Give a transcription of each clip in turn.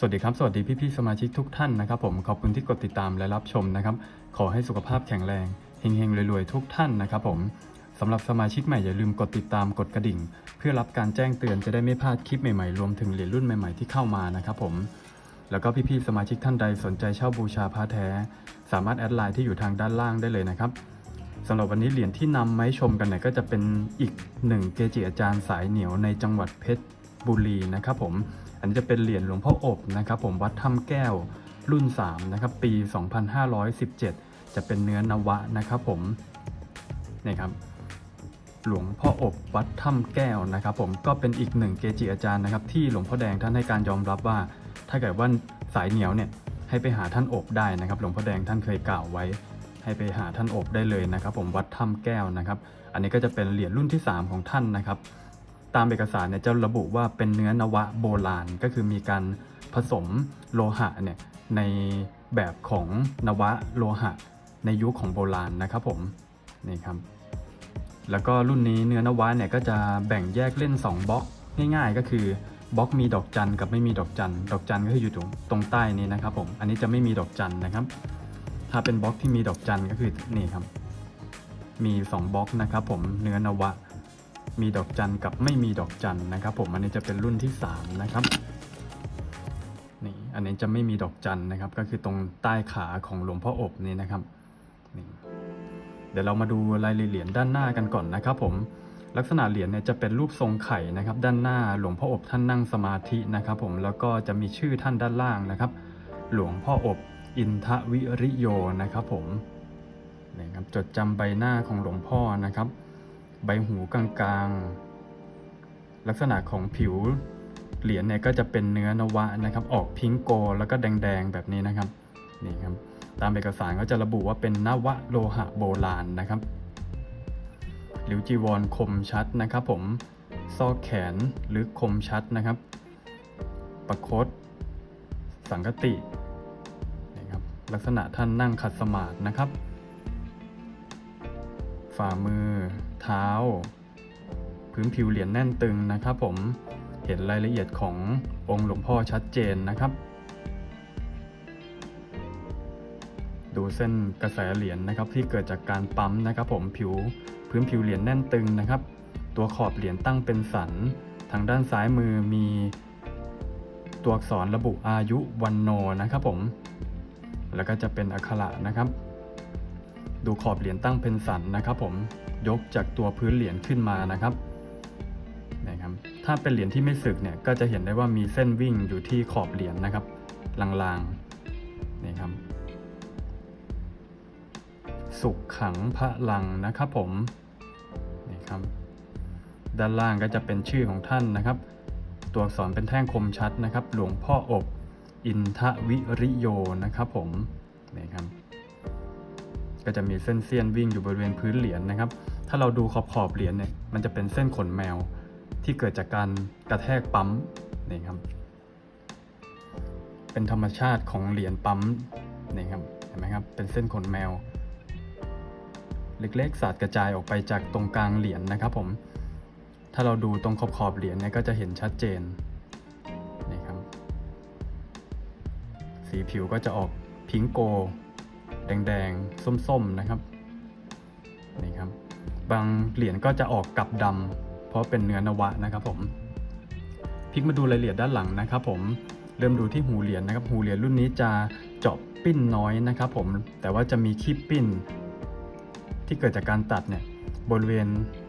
สวัสดีครับ สวัสดีพี่ๆสมาชิกทุกท่านนะครับผมขอบคุณที่กดติดตามและรับชมนะครับ ขอให้สุขภาพแข็งแรงเฮงๆรวยๆทุกท่านนะครับผมสำหรับสมาชิกใหม่อย่าลืมกดติดตามกดกระดิ่ง เพื่อรับการแจ้งเตือนจะได้ไม่พลาดคลิปใหม่ๆรวมถึงเหรียญรุ่นใหม่ๆที่เข้ามานะครับผมแล้วก็พี่ๆสมาชิกท่านใดสนใจเช่าบูชาพระแท้ สามารถแอดไลน์ที่อยู่ทางด้านล่างได้เลยนะครับสำหรับวันนี้เหรียญที่นำมาให้ชมกันเนี่ยก็จะเป็นอีกหนึ่งเกจิอาจารย์สายเหนียวในจังหวัดเพชร บุรีนะครับผม อันนี้จะเป็นเหรียญหลวงพ่ออบนะครับผมวัดถ้ำแก้วรุ่น3นะครับปี 2517 จะเป็นเนื้อนวะนะครับผมนี่ครับหลวงพ่ออบวัดถ้ำแก้วนะครับผมก็เป็นอีกหนึ่งเกจิอาจารย์นะครับที่หลวงพ่อแดงท่านให้การยอมรับว่า ถ้าเกิดว่าสายเหนียวเนี่ยให้ไปหาท่านอบได้นะครับ หลวงพ่อแดงท่านเคยกล่าวไว้ ให้ไปหาท่านอบได้เลยนะครับ ผมวัดถ้ำแก้วนะครับ อันนี้ก็จะเป็นเหรียญรุ่นที่ 3 ของท่านนะครับ ตามเอกสารเนี่ยจะระบุว่าเป็นเนื้อนวะโบราณ ก็คือมีการผสมโลหะเนี่ยในแบบของนวะโลหะ ในยุคของโบราณนะครับผมนี่ครับแล้วก็รุ่นนี้เนื้อนวะเนี่ยก็จะแบ่งแยกเล่น 2บล็อกง่ายๆ ก็คือบล็อกมีดอกจันกับไม่มีดอกจันดอกจันก็คืออยู่ตรงตรงใต้นี้นะครับผมอันนี้จะไม่มีดอกจันนะครับ ถ้าเป็นบล็อกที่มีดอกจันก็คือนี่ครับ มี 2บล็อกนะครับผมเนื้อนวะ มีดอกจันกับไม่มีดอกจันนะครับ ผมอันนี้จะเป็นรุ่นที่3นะครับนี่อันนี้จะไม่มีดอกจันนะครับ ก็คือตรงใต้ขาของหลวงพ่ออบนี่นะครับนี่เดี๋ยวเรามาดูรายละเอียดด้านหน้ากันก่อนนะครับ ผมลักษณะเหรียญเนี่ยจะเป็นรูปทรงไข่นะครับ ด้านหน้าหลวงพ่ออบท่านนั่งสมาธินะครับ ผมแล้วก็จะมีชื่อท่านด้านล่างนะครับ หลวงพ่ออบอินทวิริโยนะครับ ผมนี่ครับจดจำใบหน้าของหลวงพ่อนะครับ ใบหูกลางๆ ลักษณะของผิวเหรียญเนี่ยก็จะเป็นเนื้อนวะนะครับ ออกพิงโกแล้วก็แดงๆแบบนี้นะครับนี่ครับ ตามเอกสารก็จะระบุว่าเป็นนวะโลหะโบราณนะครับหลิวจีวรคมชัดนะครับ ผมซอกแขนหรือคมชัดนะครับ ประคตสังกตินะครับลักษณะท่านนั่งขัดสมาธินะครับ ฝ่ามือ เท้า พื้นผิวเหรียญแน่นตึงนะครับ ผมเห็นรายละเอียดขององค์หลวงพ่อชัดเจนนะครับ ดูเส้นกระแสเหรียญนะครับ ที่เกิดจากการปั๊มนะครับ ผมผิวพื้นผิวเหรียญแน่นตึงนะครับ ตัวขอบเหรียญตั้งเป็นสัน ทางด้านซ้ายมือมีตัวอักษรระบุอายุวันโนนะครับผม แล้วก็จะเป็นอักขระนะครับ ดูขอบเหรียญตั้งเป็นสันนะครับผม ยกจากตัวพื้นเหรียญขึ้นมานะครับนะครับ ถ้าเป็นเหรียญที่ไม่สึกเนี่ยก็จะเห็นได้ว่ามีเส้นวิ่งอยู่ที่ขอบเหรียญนะครับ ลางๆนี่ครับ สุขขังพระลังนะครับผมนี่ครับ ด้านล่างก็จะเป็นชื่อของท่านนะครับ ตัวอักษรเป็นแท่งคมชัดนะครับ หลวงพ่ออบ อินทวิริโยนะครับผมนี่ครับก็จะมีเส้นเสี้ยนวิ่งอยู่บริเวณพื้นเหรียญนะครับ ถ้าเราดูขอบขอบเหรียญเนี่ยมันจะเป็นเส้นขนแมวที่เกิดจากการกระแทกปั๊มนี่ครับ เป็นธรรมชาติของเหรียญปั๊มนี่ครับเห็นไหมครับเป็นเส้นขนแมว เล็กๆสาดกระจายออกไปจากตรงกลางเหรียญนะครับผมถ้าเราดูตรงขอบขอบเหรียญเนี่ยก็จะเห็นชัดเจนนี่ครับ สีผิวก็จะออกพิงโก แดงๆ ส้มๆนะครับนี่ครับ บางเหรียญก็จะออกกลับดำเพราะเป็นเนื้อนวะนะครับผมพลิกมาดูรายละเอียดด้านหลังนะครับผมเริ่มดูที่หูเหรียญนะครับ หูเหรียญรุ่นนี้จะเจาะปิ้นน้อยนะครับผมแต่ว่าจะมีคีบปิ้น ที่เกิดจากการตัดเนี่ยบริเวณ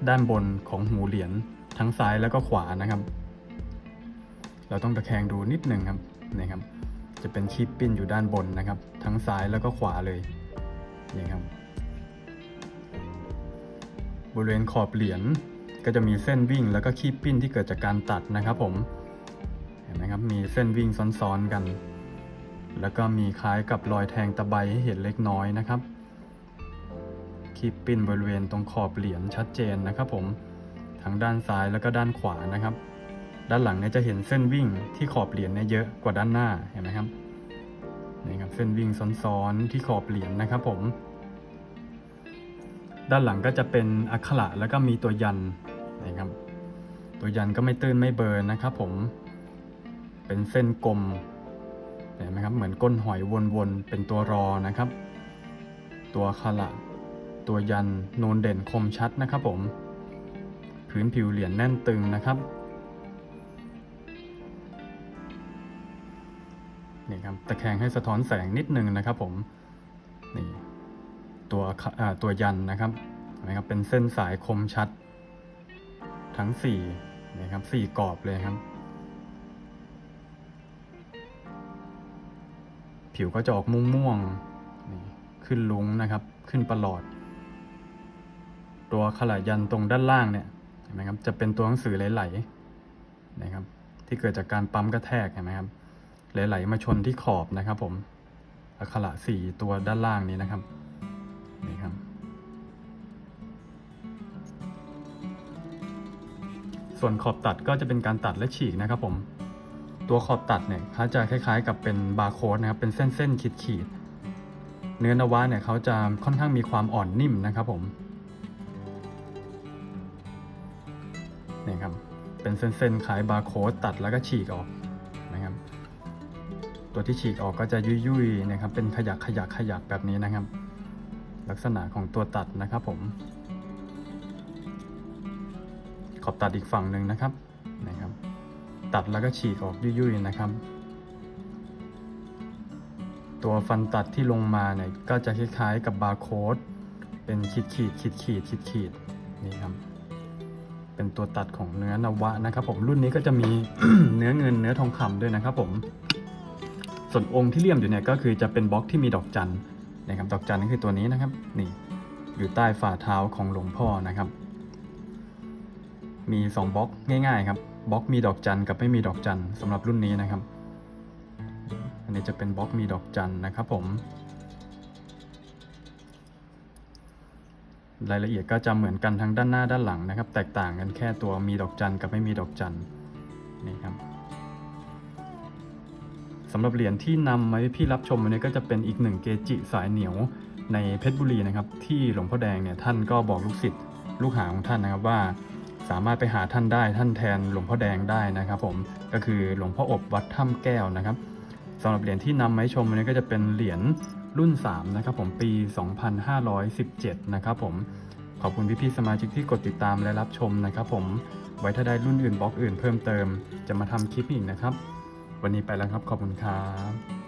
ด้านบนของหูเหรียญทั้งซ้ายแล้วก็ขวานะครับ เราต้องตะแคงดูนิดหนึ่งครับนี่ครับ จะเป็นคีบปิ้นอยู่ด้านบนนะครับ ทั้งซ้ายแล้วก็ขวาเลยนี่ครับ บริเวณขอบเหรียญก็จะมีเส้นวิ่งแล้วก็คีบปิ้นที่เกิดจากการตัดนะครับผมเห็นไหมครับมีเส้นวิ่งซ้อนๆกัน แล้วก็มีคล้ายกับรอยแทงตะไบให้เห็นเล็กน้อยนะครับคีบปิ้นบริเวณตรงขอบเหรียญชัดเจนนะครับผมทั้งด้านซ้ายแล้วก็ด้านขวานะครับ ด้านหลังเนี่ยจะเห็นเส้นวิ่งที่ขอบเหรียญเนี่ยเยอะกว่าด้านหน้าเห็นไหมครับนี่ครับเส้นวิ่งซ้อนๆที่ขอบเหรียญนะครับผม ด้านหลังก็จะเป็นอักขระแล้วก็มีตัวยันนะครับ ตัวยันก็ไม่ตื้นไม่เบิร์นนะครับ ผม เป็นเส้นกลมเห็นไหมครับ เหมือนก้นหอยวนๆ เป็นตัวรอนะครับ ตัวขละตัวยันนูนเด่นคมชัดนะครับ ผม พื้นผิวเหรียญแน่นตึงนะครับนี่ครับตะแคงให้สะท้อนแสงนิดนึงนะครับผมนี่ ตัวขะตัวยันนะครับเห็นไหมครับ เป็นเส้นสายคมชัด ทั้งสี่นะครับสี่กรอบเลยครับ ผิวก็จะออกม่วงๆนี่ขึ้นลุงนะครับ ขึ้นประหลอด ตัวขลายันตรงด้านล่างเนี่ยเห็นไหมครับจะเป็นตัวหนังสือไหลๆนะครับ ที่เกิดจากการปั๊มกระแทกเห็นไหมครับไหลๆมาชนที่ขอบนะครับ ผมอักขระสี่ตัวด้านล่างนี้นะครับ นี่ครับ ส่วนขอบตัดก็จะเป็นการตัดและฉีกนะครับผม ตัวขอบตัดเนี่ยเขาจะคล้ายๆ กับเป็นบาร์โค้ดนะครับ เป็นเส้นๆขีดๆ เนื้อนวะเนี่ยเขาจะค่อนข้างมีความอ่อนนิ่มนะครับผม นี่ครับ เป็นเส้นๆคล้ายบาร์โค้ดตัดแล้วก็ฉีกออกนะครับตัวที่ฉีกออกก็จะยุ่ยๆนะครับ เป็นขยักขยักขยักแบบนี้นะครับ ลักษณะของตัวตัดนะครับผม ขอบตัดอีกฝั่งหนึ่งนะครับนะครับ ตัดแล้วก็ฉีกออกยุ่ยๆนะครับ ตัวฟันตัดที่ลงมาเนี่ยก็จะคล้ายๆกับบาร์โค้ดเป็นขีดขีดขีดขีดขีดขีดนี่ครับเป็นตัวตัดของเนื้อนวะนะครับ ผมรุ่นนี้ก็จะมีเนื้อเงินเนื้อทองคำด้วยนะครับ ผมส่วนองค์ที่เลี่ยมอยู่เนี่ยก็คือจะเป็นบล็อกที่มีดอกจัน นะครับดอกจันก็คือตัวนี้นะครับนี่อยู่ใต้ฝ่าเท้าของหลวงพ่อนะครับ มี 2บล็อกง่ายๆครับบล็อกมีดอกจันกับไม่มีดอกจันสำหรับรุ่นนี้นะครับ อันนี้จะเป็นบล็อกมีดอกจันนะครับผม รายละเอียดก็จะเหมือนกันทั้งด้านหน้าด้านหลังนะครับ แตกต่างกันแค่ตัวมีดอกจันกับไม่มีดอกจันนี่ครับ สำหรับเหรียญที่นำมาให้พี่รับชมวันนี้ก็จะเป็นอีกหนึ่งเกจิสายเหนียวในเพชรบุรีนะครับ ที่หลวงพ่อแดงเนี่ยท่านก็บอกลูกศิษย์ลูกหาของท่านนะครับว่า สามารถไปหาท่านได้ท่านแทนหลวงพ่อแดงได้นะครับผมก็คือหลวงพ่ออบวัดถ้ำแก้วนะครับสำหรับเหรียญที่นำมาให้ชมวันนี้ก็จะเป็นเหรียญรุ่น 3 นะครับผมปี 2517 นะครับผมขอบคุณพี่ๆสมาชิกที่กดติดตามและรับชมนะครับผมไว้ถ้าได้รุ่นอื่นบล็อกอื่นเพิ่มเติม จะมาทำคลิปอีกนะครับ วันนี้ไปแล้วครับ ขอบคุณครับ